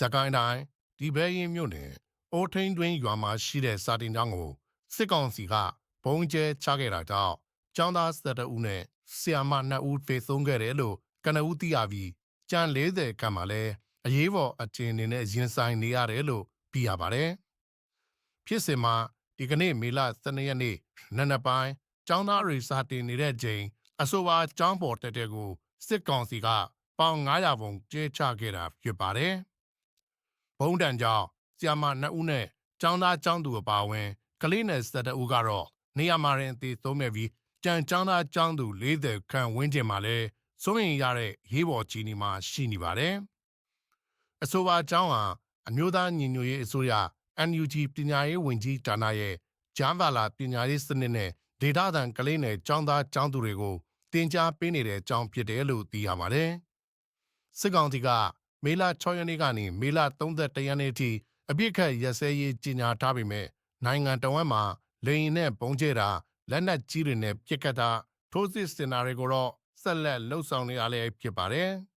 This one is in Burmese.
စကိုင်းတိုင်းဒီဘဲရင်မြို့နယ်အိုးထိန်တွင်ရွာမှာရှိတဲ့စာတင်ကျောင်းကိုစစ်ကောင်စီကဘုံကျဲချခဲ့တာကြောင့်ကျောင်းသား12ဦးနဲ့ဆရာမ2ဦးသေဆုံးခဲ့တယ်လို့ကနဦးသိရပြီးကျန်40ခန့်မှာလည်းအရေးပေါ်အခြေအနေနဲ့ရင်ဆိုင်နေရတယ်လို့သိရပါတယ်။ဖြစ်စဉ်မှာဒီကနေ့မေလ12ရက်နေ့နံနက်ပိုင်းကျောင်းသားတွေစာတင်နေတဲ့ချိန်အဆိုပါကျောင်းပေါ်တက်တဲ့ကိုစစ်ကောင်စီကပေါင်900ပုံကျဲချခဲ့တာဖြစ်ပါတယ်။ ဘုံတန်ကြောင့်ဆီယာမ2ဦးနဲ့ကျောင်းသားကျောင်းသူအပါအဝင်ကလေးနယ်12ဦးကတော့နေရာမှာရင်အသေးသုံးမဲ့ပြီးကြံကျောင်းသားကျောင်းသူ40ခန့်ဝန်းကျင်မှာလည်းစိုးရင်ရတဲ့ရေးပေါ်ချီနေမှာရှိနေပါတယ်။အဆိုပါကျောင်းဟာအမျိုးသားညီညွတ်ရေးအစိုးရ NUG ပညာရေးဝန်ကြီးဌာနရဲ့ဂျမ်းဘာလာပညာရေးစနစ်နဲ့ဒေတာသံကလေးနယ်ကျောင်းသားကျောင်းသူတွေကိုတင် जा ပေးနေတဲ့ကျောင်းဖြစ်တယ်လို့သိရပါတယ်။စစ်ကောင်စီက မေလ6ရက်နေ့ကနေမေလ31ရက်နေ့အထိအပြစ်ခတ်ရက်စဲရေးကြီးညာထားပေမဲ့နိုင်ငံတော်ဝန်မှာလေရင်နဲ့ပုံကျဲတာလက်နက်ကြီးတွေနဲ့ပြစ်ကတ်တာထိုးစစ်စင်တာတွေကိုတော့ဆက်လက်လှုပ်ဆောင်နေရလဲဖြစ်ပါတယ်။